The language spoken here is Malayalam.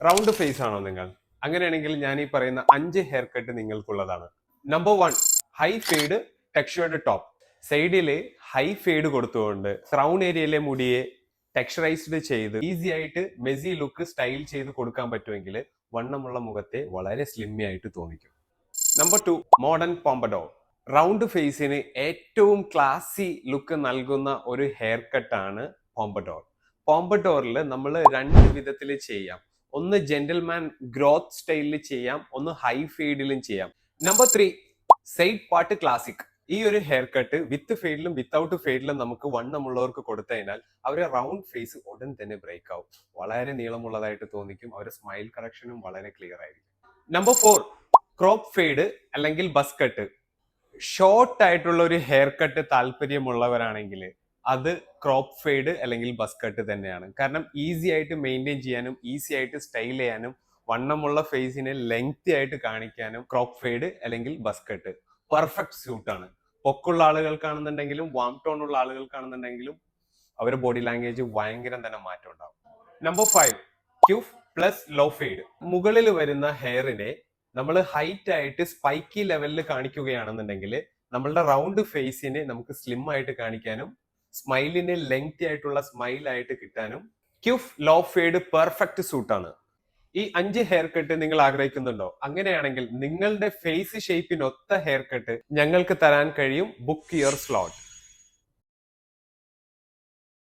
റൗണ്ട് ഫേസ് ആണോ നിങ്ങൾ? അങ്ങനെയാണെങ്കിൽ ഞാൻ ഈ പറയുന്ന അഞ്ച് hair cut നിങ്ങൾക്കുള്ളതാണ് number one high fade textured top സൈഡിൽ ഹൈ ഫേഡ് കൊടുത്തുകൊണ്ട് ക്രൗൺ ഏരിയയിലെ മുടിയെ ടെക്സ്ചറൈസ്ഡ് ചെയ്ത് ഈസി ആയിട്ട് മെസ്സി ലുക്ക് സ്റ്റൈൽ ചെയ്ത് കൊടുക്കാൻ പറ്റുമെങ്കിൽ വണ്ണമുള്ള മുഖത്തെ വളരെ സ്ലിമ്മി ആയിട്ട് തോന്നിക്കും. Number two modern pompadour round ഫേസിന് ഏറ്റവും ക്ലാസി ലുക്ക് നൽകുന്ന ഒരു ഹെയർ കട്ടാണ് പോമ്പഡോർ പോമ്പഡോറിൽ നമ്മൾ രണ്ട് വിധത്തിൽ ചെയ്യാം. ഒന്ന് ജെന്റിൽമാൻ ഗ്രോത്ത് സ്റ്റൈലിൽ ചെയ്യാം ഒന്ന് ഹൈ ഫീഡിലും ചെയ്യാം. Number three side part classic ഈ ഒരു ഹെയർ കട്ട് വിത്ത് ഫെയ്ഡിലും വിത്തൗട്ട് ഫെയ്ഡിലും നമുക്ക് വണ്ണമുള്ളവർക്ക് കൊടുത്തു കഴിഞ്ഞാൽ അവരെ റൗണ്ട് ഫേസ് ഉടൻ തന്നെ ബ്രേക്ക് ആവും. വളരെ നീളമുള്ളതായിട്ട് തോന്നിക്കും അവരുടെ സ്മൈൽ കറക്ഷനും വളരെ ക്ലിയർ ആയിരിക്കും. നമ്പർ ഫോർ ക്രോപ്പ് ഫെയ്ഡ് അല്ലെങ്കിൽ ബസ് കട്ട് ഷോർട്ട് ആയിട്ടുള്ള ഒരു ഹെയർ കട്ട് താല്പര്യമുള്ളവരാണെങ്കിൽ അത് ക്രോപ്പ് ഫെയ്ഡ് അല്ലെങ്കിൽ ബസ് കട്ട് തന്നെയാണ്. കാരണം ഈസി ആയിട്ട് മെയിന്റെയിൻ ചെയ്യാനും ഈസി ആയിട്ട് സ്റ്റൈൽ ചെയ്യാനും വണ്ണമുള്ള ഫേസിനെ ലെങ്തി ആയിട്ട് കാണിക്കാനും ക്രോപ്പ് ഫെയ്ഡ് അല്ലെങ്കിൽ ബസ് കട്ട് പെർഫെക്റ്റ് സ്യൂട്ടാണ് പൊക്കുള്ള ആളുകൾക്കാണെന്നുണ്ടെങ്കിലും വാം ടോൺ ഉള്ള ആളുകൾക്കാണെന്നുണ്ടെങ്കിലും അവരുടെ ബോഡി ലാംഗ്വേജ് ഭയങ്കരം തന്നെ മാറ്റം ഉണ്ടാവും. Number five quiff plus low fade മുകളിൽ വരുന്ന ഹെയറിനെ നമ്മൾ ഹൈറ്റ് ആയിട്ട് സ്പൈക്കി ലെവലിൽ കാണിക്കുകയാണെന്നുണ്ടെങ്കിൽ നമ്മളുടെ റൗണ്ട് ഫേസിനെ നമുക്ക് സ്ലിം ആയിട്ട് കാണിക്കാനും സ്മൈലിനെ ലെങ്തി ആയിട്ടുള്ള സ്മൈൽ ആയിട്ട് കിട്ടാനും ക്യൂഫ് ലോ ഫേഡ് പെർഫെക്റ്റ് സൂട്ടാണ് ഈ അഞ്ച് ഹെയർ കട്ട് നിങ്ങൾ ആഗ്രഹിക്കുന്നുണ്ടോ? അങ്ങനെയാണെങ്കിൽ നിങ്ങളുടെ ഫേസ് ഷേപ്പിനൊത്ത ഹെയർ കട്ട് ഞങ്ങൾക്ക് തരാൻ കഴിയും ബുക്ക് യുവർ സ്ലോട്ട്